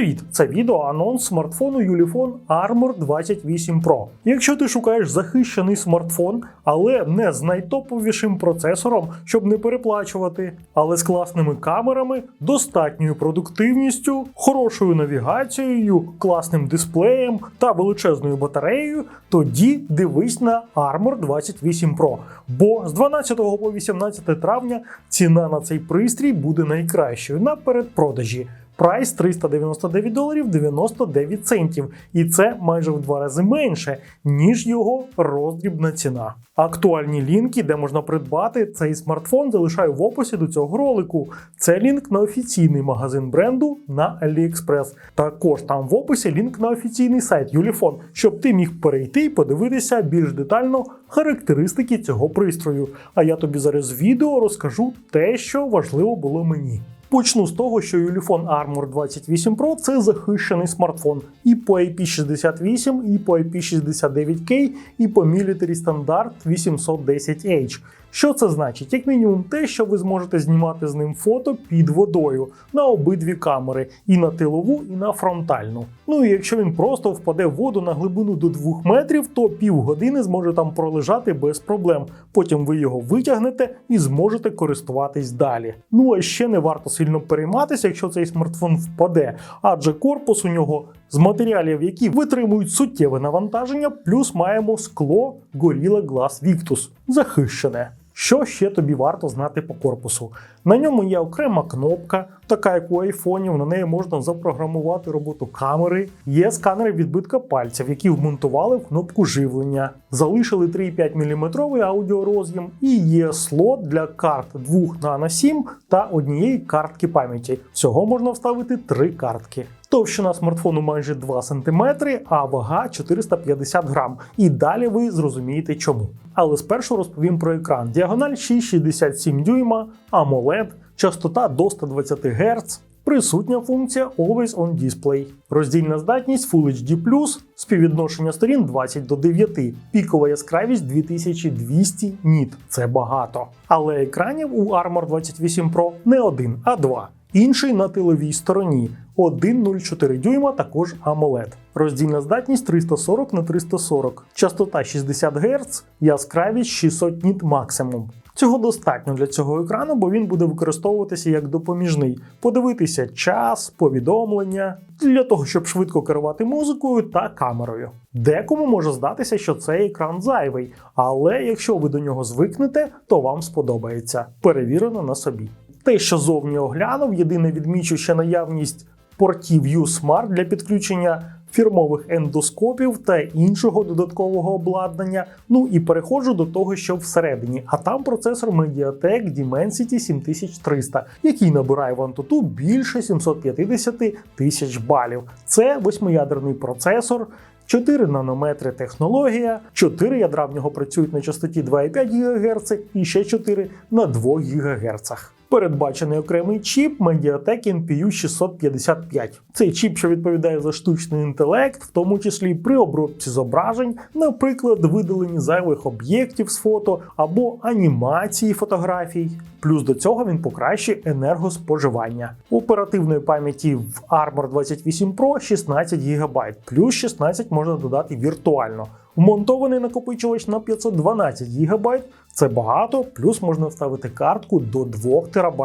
Привіт! Це відео анонс смартфону Ulefone Armor 28 Pro. Якщо ти шукаєш захищений смартфон, але не з найтоповішим процесором, щоб не переплачувати, але з класними камерами, достатньою продуктивністю, хорошою навігацією, класним дисплеєм та величезною батареєю, тоді дивись на Armor 28 Pro. Бо з 12 по 18 травня ціна на цей пристрій буде найкращою на передпродажі. Прайс 399 доларів 99 центів, і це майже в два рази менше, ніж його роздрібна ціна. Актуальні лінки, де можна придбати цей смартфон, залишаю в описі до цього ролику. Це лінк на офіційний магазин бренду на AliExpress. Також там в описі лінк на офіційний сайт Ulefone, щоб ти міг перейти і подивитися більш детально характеристики цього пристрою. А я тобі зараз відео розкажу те, що важливо було мені. Почну з того, що Ulefone Armor 28 Pro це захищений смартфон і по IP68, і по IP69K, і по Military Standard 810H. Що це значить? Як мінімум, те, що ви зможете знімати з ним фото під водою на обидві камери, і на тилову, і на фронтальну. Ну і якщо він просто впаде в воду на глибину до 2 метрів, то півгодини зможе там пролежати без проблем. Потім ви його витягнете і зможете користуватись далі. Ну а ще не варто сильно перейматися, якщо цей смартфон впаде, адже корпус у нього з матеріалів, які витримують суттєве навантаження, плюс маємо скло Gorilla Glass Victus захищене. Що ще тобі варто знати по корпусу? На ньому є окрема кнопка, така як у айфонів. На неї можна запрограмувати роботу камери. Є сканери відбитка пальців, які вмонтували в кнопку живлення. Залишили 3,5 мм аудіороз'єм і є слот для карт 2 Nano 7 та однієї картки пам'яті. Всього можна вставити 3 картки. Товщина смартфону майже 2 см, а вага 450 грам. І далі ви зрозумієте чому. Але спершу розповім про екран. Діагональ 6,67 дюйма, AMOLED, частота до 120 Гц. Присутня функція Always On Display. Роздільна здатність Full HD+, співвідношення сторін 20 до 9, пікова яскравість 2200 ніт. Це багато. Але екранів у Armor 28 Pro не один, а два. Інший на тиловій стороні 1,04 дюйма, також AMOLED. Роздільна здатність 340 на 340, частота 60 Гц, яскравість 600 ніт максимум. Цього достатньо для цього екрану, бо він буде використовуватися як допоміжний, подивитися час, повідомлення для того, щоб швидко керувати музикою та камерою. Декому може здатися, що цей екран зайвий, але якщо ви до нього звикнете, то вам сподобається. Перевірено на собі. Те, що зовні оглянув, єдине відмічу ще наявність портів U-Smart для підключення фірмових ендоскопів та іншого додаткового обладнання. Ну і переходжу до того, що всередині. А там процесор Mediatek Dimensity 7300, який набирає в Antutu більше 750 тисяч балів. Це восьмиядерний процесор. 4 нанометри технологія, 4 ядра в нього працюють на частоті 2,5 ГГц і ще 4 на 2 ГГц. Передбачений окремий чіп Mediatek NPU 655. Цей чіп, що відповідає за штучний інтелект, в тому числі при обробці зображень, наприклад, видаленні зайвих об'єктів з фото або анімації фотографій. Плюс до цього він покращує енергоспоживання. Оперативної пам'яті в Armor 28 Pro 16 ГБ, плюс 16 можна додати віртуально. Вмонтований накопичувач на 512 ГБ це багато, плюс можна вставити картку до 2 ТБ.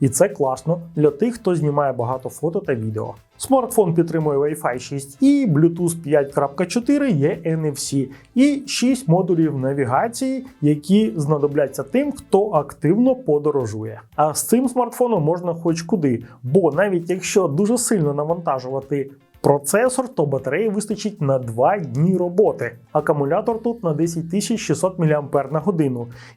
І це класно для тих, хто знімає багато фото та відео. Смартфон підтримує Wi-Fi 6E, Bluetooth 5.4, є NFC і 6 модулів навігації, які знадобляться тим, хто активно подорожує. А з цим смартфоном можна хоч куди, бо навіть якщо дуже сильно навантажувати Процесор то батареї вистачить на 2 дні роботи. Акумулятор тут на 10600 мАч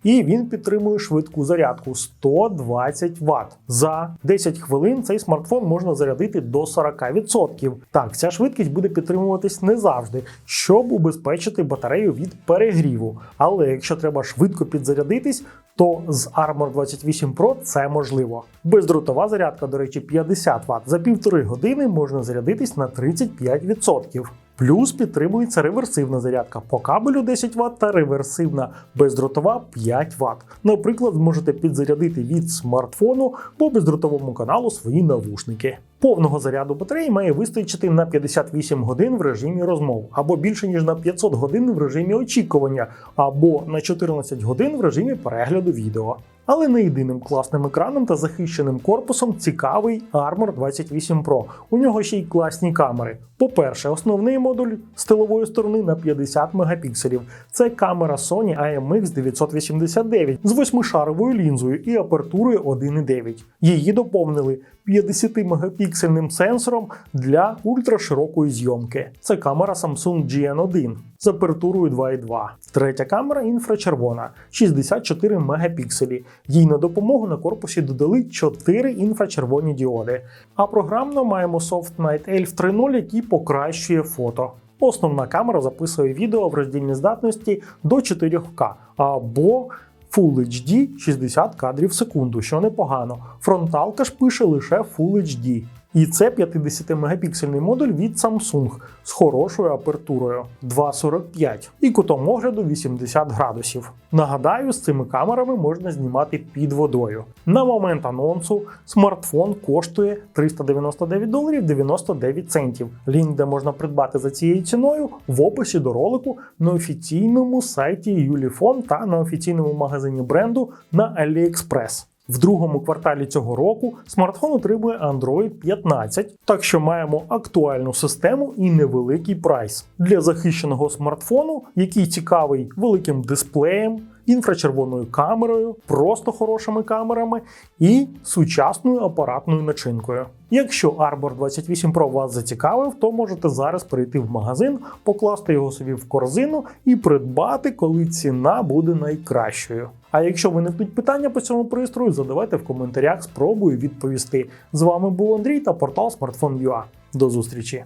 і він підтримує швидку зарядку 120 Вт. За 10 хвилин цей смартфон можна зарядити до 40%. Так, ця швидкість буде підтримуватись не завжди, щоб убезпечити батарею від перегріву. Але якщо треба швидко підзарядитись, то з Armor 28 Pro це можливо. Бездротова зарядка, до речі, 50 Вт. За півтори години можна зарядитись на 35%. Плюс підтримується реверсивна зарядка по кабелю 10 Вт та реверсивна бездротова 5 Вт. Наприклад, зможете підзарядити від смартфону по бездротовому каналу свої навушники. Повного заряду батареї має вистачити на 58 годин в режимі розмов, або більше ніж на 500 годин в режимі очікування, або на 14 годин в режимі перегляду відео. Але не єдиним класним екраном та захищеним корпусом цікавий Armor 28 Pro. У нього ще й класні камери. По-перше, основний модуль з тилової сторони на 50 мегапікселів. Це камера Sony IMX 989 з 8-шаровою лінзою і апертурою 1.9. Її доповнили 50-мегапіксельним сенсором для ультраширокої зйомки. Це камера Samsung GN1 з апертурою 2.2. Третя камера інфрачервона 64 мегапікселі. Їй на допомогу на корпусі додали 4 інфрачервоні діоди. А програмно маємо Soft Night Elf 3.0, який покращує фото. Основна камера записує відео в роздільній здатності до 4К або Full HD 60 кадрів в секунду, що непогано. Фронталка ж пише лише Full HD. І це 50-мегапіксельний модуль від Samsung з хорошою апертурою 2,45 і кутом огляду 80 градусів. Нагадаю, з цими камерами можна знімати під водою. На момент анонсу смартфон коштує 399 доларів 99 центів. Лінк, де можна придбати за цією ціною, в описі до ролику на офіційному сайті Юліфон та на офіційному магазині бренду на AliExpress. В другому кварталі цього року смартфон отримує Android 15, так що маємо актуальну систему і невеликий прайс для захищеного смартфону, який цікавий великим дисплеєм, інфрачервоною камерою, просто хорошими камерами і сучасною апаратною начинкою. Якщо Arbor 28 Pro вас зацікавив, то можете зараз прийти в магазин, покласти його собі в корзину і придбати, коли ціна буде найкращою. А якщо виникнуть питання по цьому пристрою, задавайте в коментарях, спробую відповісти. З вами був Андрій та портал Smartphone.ua. До зустрічі!